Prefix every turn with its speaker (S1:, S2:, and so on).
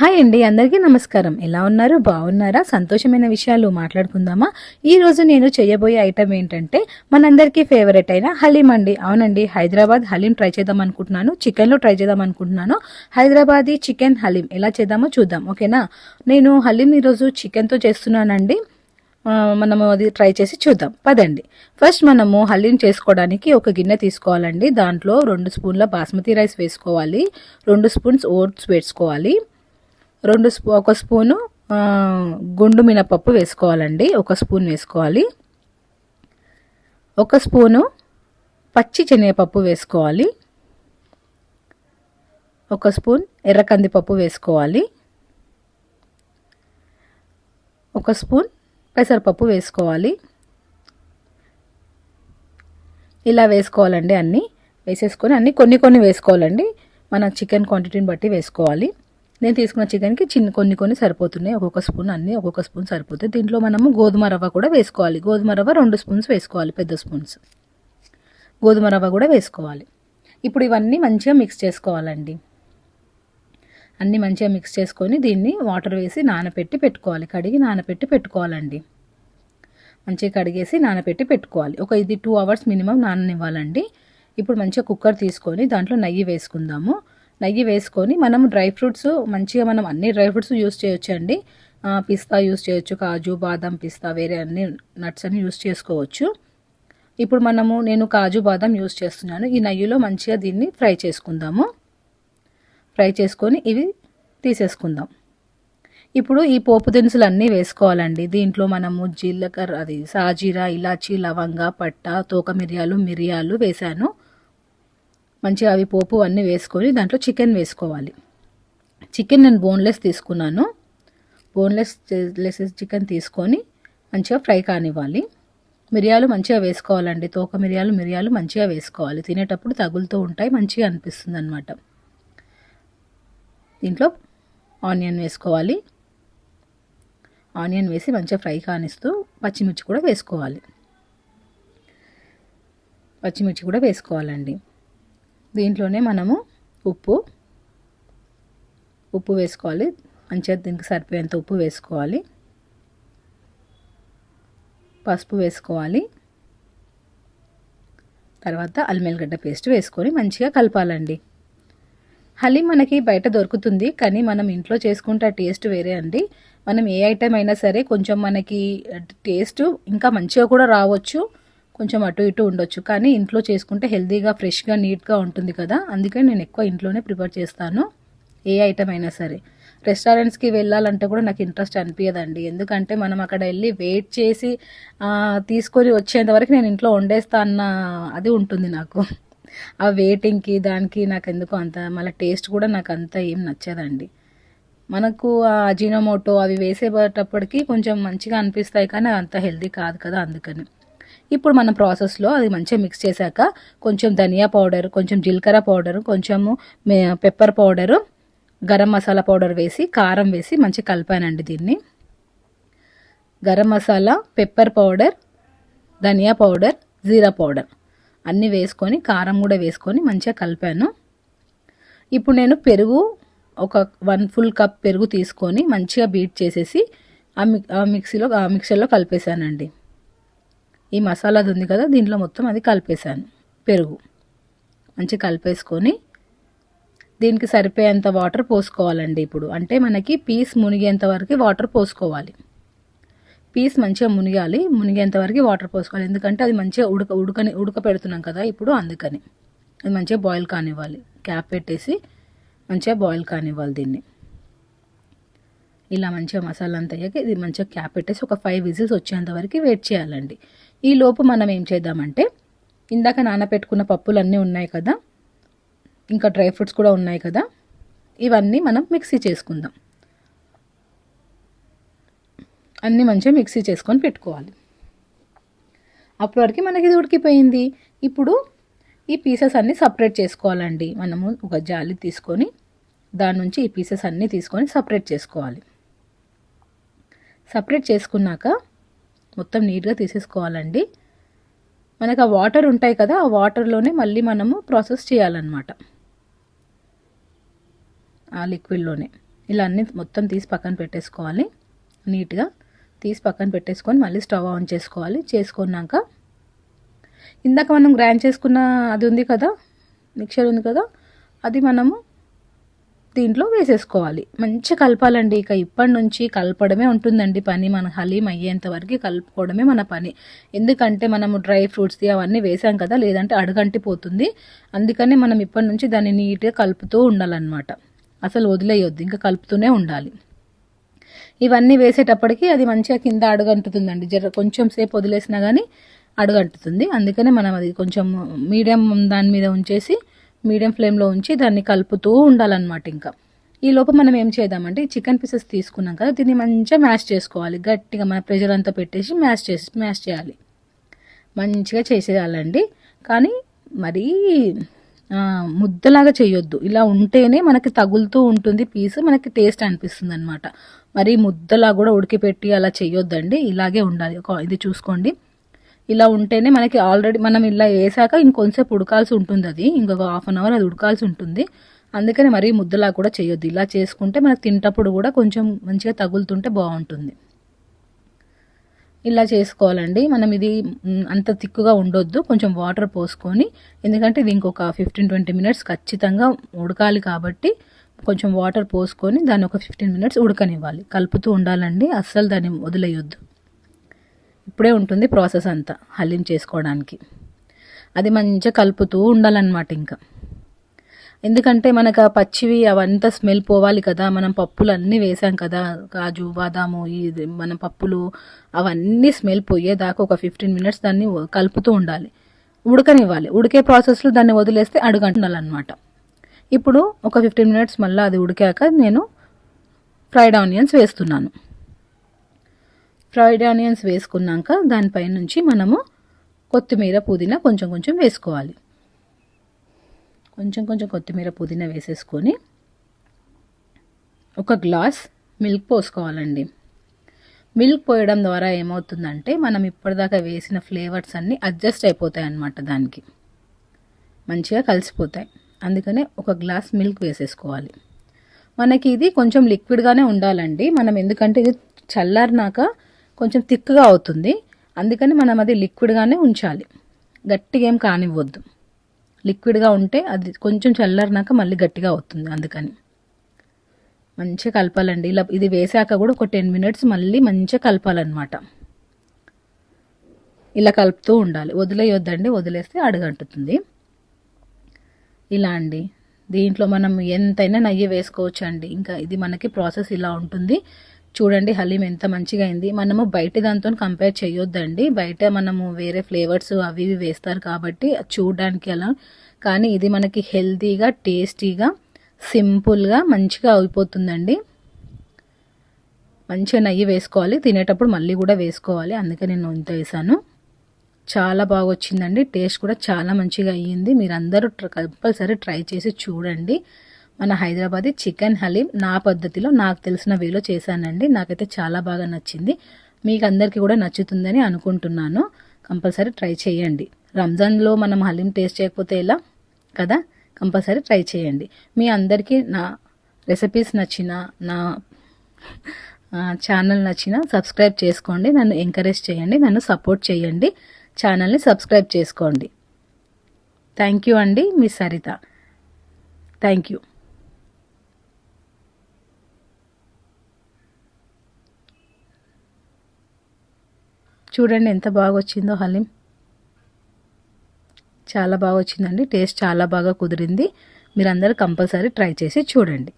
S1: Hi అండి అందరికీ నమస్కారం. ఎలా ఉన్నారు? బాగున్నారా? సంతోషమైన విషయాలు మాట్లాడుకుందామా? ఈరోజు నేను చేయబోయే ఐటమ్ ఏంటంటే మనందరికీ ఫేవరెట్ అయిన హలీం అండి. అవునండి హైదరాబాద్ హలీం ట్రై చేద్దాం అనుకుంటున్నాను. చికెన్లో ట్రై చేద్దాం అనుకుంటున్నాను. హైదరాబాదీ చికెన్ హలీం. ఎలా చేద్దామో చూద్దాం ఓకేనా? నేను హలీం ఈరోజు చికెన్తో చేస్తున్నానండి. మనము అది ట్రై చేసి చూద్దాం. పదండి. ఫస్ట్ మనము హలీం చేసుకోవడానికి ఒక గిన్నె తీసుకోవాలండి. దాంట్లో రెండు స్పూన్ల బాస్మతి రైస్ వేసుకోవాలి. రెండు స్పూన్స్ ఓట్స్ వేసుకోవాలి. రెండు స్పూ ఒక స్పూను గుండు మినపప్పు వేసుకోవాలండి. ఒక స్పూన్ వేసుకోవాలి. ఒక స్పూను పచ్చి శనగపప్పు వేసుకోవాలి. ఒక స్పూన్ ఎర్ర కందిపప్పు వేసుకోవాలి. ఒక స్పూన్ పెసరపప్పు వేసుకోవాలి. ఇలా వేసుకోవాలండి అన్నీ. వేసేసుకొని అన్నీ కొన్ని కొన్ని వేసుకోవాలండి. మన చికెన్ క్వాంటిటీని బట్టి వేసుకోవాలి. నేను తీసుకున్న చికెన్కి చిన్న కొన్ని కొన్ని సరిపోతున్నాయి. ఒక్కొక్క స్పూన్ అన్నీ ఒక్కొక్క స్పూన్ సరిపోతాయి. దీంట్లో మనము గోధుమ రవ్వ కూడా వేసుకోవాలి. గోధుమ రవ్వ రెండు స్పూన్స్ వేసుకోవాలి పెద్ద స్పూన్స్. గోధుమ రవ్వ కూడా వేసుకోవాలి. ఇప్పుడు ఇవన్నీ మంచిగా మిక్స్ చేసుకోవాలండి. అన్నీ మంచిగా మిక్స్ చేసుకొని దీన్ని వాటర్ వేసి నానబెట్టి పెట్టుకోవాలి. కడిగి నానబెట్టి పెట్టుకోవాలండి. మంచిగా కడిగేసి నానబెట్టి పెట్టుకోవాలి. ఒక ఇది టూ అవర్స్ మినిమం నాననివ్వాలండి. ఇప్పుడు మంచిగా కుక్కర్ తీసుకొని దాంట్లో నెయ్యి వేసుకుందాము. నెయ్యి వేసుకొని మనం డ్రై ఫ్రూట్స్ మంచిగా మనం అన్ని డ్రై ఫ్రూట్స్ యూస్ చేయొచ్చు అండి. పిస్తా యూస్ చేయొచ్చు కాజు బాదం పిస్తా వేరే అన్ని నట్స్ అన్ని యూస్ చేసుకోవచ్చు. ఇప్పుడు మనము నేను కాజు బాదం యూస్ చేస్తున్నాను. ఈ నెయ్యిలో మంచిగా దీన్ని ఫ్రై చేసుకుందాము. ఫ్రై చేసుకొని ఇవి తీసేసుకుందాం. ఇప్పుడు ఈ పోపు దినుసులు అన్నీ వేసుకోవాలండి. దీంట్లో మనము జీలకర్ర అది సాజీరా ఇలాచి లవంగ పట్ట తోక మిరియాలు మిరియాలు వేసాను మంచిగా అవి పోపు అన్నీ వేసుకొని దాంట్లో చికెన్ వేసుకోవాలి. చికెన్ నేను బోన్లెస్ తీసుకున్నాను. బోన్లెస్ లెస్ చికెన్ తీసుకొని మంచిగా ఫ్రై కానివ్వాలి. మిరియాలు మంచిగా వేసుకోవాలండి. తోక మిరియాలు మిరియాలు మంచిగా వేసుకోవాలి. తినేటప్పుడు తగులుతూ ఉంటాయి మంచిగా అనిపిస్తుంది అనమాట దీంట్లో ఆనియన్ వేసుకోవాలి. ఆనియన్ వేసి మంచిగా ఫ్రై కానిస్తూ పచ్చిమిర్చి కూడా వేసుకోవాలి. పచ్చిమిర్చి కూడా వేసుకోవాలండి. దీంట్లోనే మనము ఉప్పు ఉప్పు వేసుకోవాలి. మంచిగా దీనికి సరిపోయేంత ఉప్పు వేసుకోవాలి. పసుపు వేసుకోవాలి. తర్వాత అల్మెల్గడ్డ పేస్ట్ వేసుకొని మంచిగా కలపాలండి. హలీం మనకి బయట దొరుకుతుంది కానీ మనం ఇంట్లో చేసుకుంటే ఆ టేస్ట్ వేరే అండి. మనం ఏ ఐటెం అయినా సరే కొంచెం మనకి టేస్ట్ ఇంకా మంచిగా కూడా రావచ్చు. కొంచెం అటు ఇటు ఉండొచ్చు. కానీ ఇంట్లో చేసుకుంటే హెల్తీగా ఫ్రెష్గా నీట్గా ఉంటుంది కదా. అందుకని నేను ఎక్కువ ఇంట్లోనే ప్రిపేర్ చేస్తాను. ఏ ఐటెం అయినా సరే. రెస్టారెంట్స్కి వెళ్ళాలంటే కూడా నాకు ఇంట్రెస్ట్ అనిపించదండి ఎందుకంటే మనం అక్కడ వెళ్ళి వెయిట్ చేసి తీసుకొని వచ్చేంత వరకు నేను ఇంట్లో వండేస్తా అన్న అది ఉంటుంది నాకు. ఆ వెయిటింగ్కి దానికి నాకు ఎందుకు అంత మళ్ళీ టేస్ట్ కూడా నాకు అంత ఏం నచ్చదండి. మనకు ఆ అజినోమోటో అవి వేసేటప్పటికి కొంచెం మంచిగా అనిపిస్తాయి కానీ అంత హెల్దీ కాదు కదా అందుకని. ఇప్పుడు మన ప్రాసెస్లో అది మంచిగా మిక్స్ చేశాక కొంచెం ధనియా పౌడర్ కొంచెం జీలకర్ర పౌడర్ కొంచెము pepper powder garam masala powder వేసి కారం వేసి మంచిగా కలిపానండి దీన్ని. గరం మసాలా పెప్పర్ పౌడర్ ధనియా పౌడర్ జీరా పౌడర్ అన్నీ వేసుకొని కారం కూడా వేసుకొని మంచిగా కలిపాను. ఇప్పుడు నేను పెరుగు ఒక వన్ ఫుల్ కప్ పెరుగు తీసుకొని మంచిగా బీట్ చేసేసి ఆ మిక్ ఆ మిక్సీలో ఆ మిక్సర్లో కలిపేశానండి. ఈ మసాలాది ఉంది కదా దీంట్లో మొత్తం అది కలిపేశాను. పెరుగు. మంచిగా కలిపేసుకొని దీనికి సరిపోయేంత వాటర్ పోసుకోవాలండి ఇప్పుడు. అంటే మనకి పీస్ మునిగేంత వరకు వాటర్ పోసుకోవాలి. పీస్ మంచిగా మునిగాలి మునిగేంత వరకు వాటర్ పోసుకోవాలి. ఎందుకంటే అది మంచిగా ఉడక ఉడకని ఉడక పెడుతున్నాం కదా ఇప్పుడు అందుకని. అది మంచిగా బాయిల్ కానివ్వాలి. క్యాప్ పెట్టేసి మంచిగా బాయిల్ కానివ్వాలి దీన్ని. ఇలా మంచిగా మసాలా అంత అయ్యాక ఇది మంచిగా క్యాప్ పెట్టేసి ఒక ఫైవ్ విజిల్స్ వచ్చేంత వరకు వెయిట్ చేయాలండి. ఈ లోపు మనం ఏం చేద్దామంటే ఇందాక నానబెట్టుకున్న పప్పులు అన్నీ ఉన్నాయి కదా ఇంకా డ్రై ఫ్రూట్స్ కూడా ఉన్నాయి కదా ఇవన్నీ మనం మిక్సీ చేసుకుందాం. అన్నీ మంచిగా మిక్సీ చేసుకొని పెట్టుకోవాలి. అప్పటి వరకు మనకి ఇది ఉడికిపోయింది. ఇప్పుడు ఈ పీసెస్ అన్నీ సపరేట్ చేసుకోవాలండి. మనము ఒక జాలి తీసుకొని దాని నుంచి ఈ పీసెస్ అన్నీ తీసుకొని సపరేట్ చేసుకోవాలి. సపరేట్ చేసుకున్నాక మొత్తం నీట్గా తీసేసుకోవాలండి. మనకు ఆ వాటర్ ఉంటాయి కదా ఆ వాటర్లోనే మళ్ళీ మనము ప్రాసెస్ చేయాలన్నమాట. ఆ లిక్విడ్లోనే. ఇలా అన్ని మొత్తం తీసి పక్కన పెట్టేసుకోవాలి. నీట్గా తీసి పక్కన పెట్టేసుకొని మళ్ళీ స్టవ్ ఆన్ చేసుకోవాలి. చేసుకున్నాక ఇందాక మనం గ్రైండ్ చేసుకున్న అది ఉంది కదా మిక్చర్ ఉంది కదా అది మనము దీంట్లో వేసేసుకోవాలి. మంచిగా కలపాలండి. ఇక ఇప్పటి నుంచి కలపడమే ఉంటుందండి పని. మన హలీం అయ్యేంత వరకు కలుపుకోవడమే మన పని. ఎందుకంటే మనము డ్రై ఫ్రూట్స్ అవన్నీ వేసాం కదా లేదంటే అడగంటిపోతుంది. అందుకని మనం ఇప్పటి నుంచి దాన్ని నీట్గా కలుపుతూ ఉండాలన్నమాట. అసలు వదిలేయొద్దు. ఇంకా కలుపుతూనే ఉండాలి. ఇవన్నీ వేసేటప్పటికి అది మంచిగా కింద అడుగంటుతుందండి. జర కొంచెం సేపు వదిలేసినా కానీ అడుగంటుతుంది. అందుకనే మనం అది కొంచెం మీడియం దాని మీద ఉంచేసి మీడియం ఫ్లేమ్లో ఉంచి దాన్ని కలుపుతూ ఉండాలన్నమాట ఇంకా. ఈ లోపు మనం ఏం చేద్దామంటే ఈ చికెన్ పీసెస్ తీసుకున్నాం కదా దీన్ని మంచిగా మ్యాష్ చేసుకోవాలి. గట్టిగా మన ప్రెషర్ అంతా పెట్టేసి మ్యాష్ చేసి మ్యాష్ చేయాలి. మంచిగా చేసేయాలండి. కానీ మరీ ముద్దలాగా చేయొద్దు. ఇలా ఉంటేనే మనకి తగులుతూ ఉంటుంది పీస్ మనకి టేస్ట్ అనిపిస్తుంది అనమాట మరి ముద్దలా కూడా ఉడికిపెట్టి అలా చేయొద్దండి. ఇలాగే ఉండాలి. ఇది చూసుకోండి. ఇలా ఉంటేనే మనకి ఆల్రెడీ మనం ఇలా వేసాక ఇంకొంచెంసేపు ఉడకాల్సి ఉంటుంది అది. ఇంకొక హాఫ్ అన్ అవర్ అది ఉడకాల్సి ఉంటుంది. అందుకని మరీ ముద్దలా కూడా చేయొద్దు. ఇలా చేసుకుంటే మనకు తింటప్పుడు కూడా కొంచెం మంచిగా తగులుతుంటే బాగుంటుంది. ఇలా చేసుకోవాలండి. మనం ఇది అంత తిక్కుగా ఉండొద్దు. కొంచెం వాటర్ పోసుకొని ఎందుకంటే ఇది ఇంకొక ఫిఫ్టీన్ ట్వంటీ మినిట్స్ ఖచ్చితంగా ఉడకాలి కాబట్టి కొంచెం వాటర్ పోసుకొని దాన్ని ఒక ఫిఫ్టీన్ మినిట్స్ ఉడకనివ్వాలి. కలుపుతూ ఉండాలండి. అస్సలు దాన్ని వదిలేయొద్దు. ఇప్పుడే ఉంటుంది ప్రాసెస్ అంతా హలీం చేసుకోవడానికి. అది మంచిగా కలుపుతూ ఉండాలన్నమాట ఇంకా. ఎందుకంటే మనకు ఆ పచ్చివి అవంతా స్మెల్ పోవాలి కదా మనం పప్పులు అన్నీ వేసాం కదా కాజు బాదాము ఇది మన పప్పులు అవన్నీ స్మెల్ పోయేదాకా ఒక ఫిఫ్టీన్ మినిట్స్ దాన్ని కలుపుతూ ఉండాలి. ఉడకనివ్వాలి. ఉడికే ప్రాసెస్లో దాన్ని వదిలేస్తే అడుగంటున్నాలన్నమాట. ఇప్పుడు ఒక ఫిఫ్టీన్ మినిట్స్ మళ్ళీ అది ఉడికాక నేను ఫ్రైడ్ ఆనియన్స్ వేస్తున్నాను. ఫ్రైడ్ ఆనియన్స్ వేసుకున్నాక దానిపై నుంచి మనము కొత్తిమీర పుదీనా కొంచెం కొంచెం వేసుకోవాలి. కొంచెం కొంచెం కొత్తిమీర పుదీనా వేసేసుకొని ఒక గ్లాస్ మిల్క్ పోసుకోవాలండి. మిల్క్ పోయడం ద్వారా ఏమవుతుందంటే మనం ఇప్పటిదాకా వేసిన ఫ్లేవర్స్ అన్నీ అడ్జస్ట్ అయిపోతాయి అన్నమాట దానికి. మంచిగా కలిసిపోతాయి. అందుకనే ఒక గ్లాస్ మిల్క్ వేసేసుకోవాలి. మనకి ఇది కొంచెం లిక్విడ్గానే ఉండాలండి. మనం ఎందుకంటే ఇది చల్లారినాక కొంచెం థిక్గా అవుతుంది. అందుకని మనం అది లిక్విడ్గానే ఉంచాలి. గట్టిగా ఏం కానివ్వద్దు. లిక్విడ్గా ఉంటే అది కొంచెం చల్లారినాక మళ్ళీ గట్టిగా అవుతుంది అందుకని. మంచిగా కలపాలండి. ఇలా ఇది వేసాక కూడా ఒక టెన్ మినిట్స్ మళ్ళీ మంచిగా కలపాలన్నమాట. ఇలా కలుపుతూ ఉండాలి. వదిలేయొద్దండి. వదిలేస్తే అడుగంటుతుంది. ఇలా అండి. దీంట్లో మనం ఎంతైనా నెయ్యి వేసుకోవచ్చు అండి ఇంకా ఇది మనకి ప్రాసెస్ ఇలా ఉంటుంది. చూడండి హలీం ఎంత మంచిగా అయింది. మనము బయట దాంతో కంపేర్ చేయొద్దండి. బయట మనము వేరే ఫ్లేవర్స్ అవి ఇవి వేస్తారు కాబట్టి చూడడానికి అలా. కానీ ఇది మనకి హెల్తీగా టేస్టీగా సింపుల్గా మంచిగా అయిపోతుందండి. మంచిగా నెయ్యి వేసుకోవాలి. తినేటప్పుడు మళ్ళీ కూడా వేసుకోవాలి. అందుకే నేను ఇంత వేసాను. చాలా బాగా వచ్చిందండి. టేస్ట్ కూడా చాలా మంచిగా అయ్యింది. మీరు అందరూ కంపల్సరీ ట్రై చేసి చూడండి. మన హైదరాబాదీ చికెన్ హలీం నా పద్ధతిలో నాకు తెలిసిన వేలో చేశానండి. నాకైతే చాలా బాగా నచ్చింది. మీకు అందరికీ కూడా నచ్చుతుందని అనుకుంటున్నాను. కంపల్సరీ ట్రై చేయండి. రంజాన్లో మనం హలీం టేస్ట్ చేయకపోతే ఎలా? కదా? కంపల్సరీ ట్రై చేయండి. మీ అందరికీ నా రెసిపీస్ నచ్చిన నా ఛానల్ నచ్చిన సబ్స్క్రైబ్ చేసుకోండి. నన్ను ఎంకరేజ్ చేయండి. నన్ను సపోర్ట్ చేయండి. ఛానల్ని సబ్స్క్రైబ్ చేసుకోండి. థ్యాంక్ యూ అండి. మీ సరిత. Thank you. చూడండి ఎంత బాగా వచ్చిందో హలీం. చాలా బాగా వచ్చిందండి టేస్ట్ చాలా బాగా కుదిరింది. మీరందరూ కంపల్సరీ ట్రై చేసి చూడండి.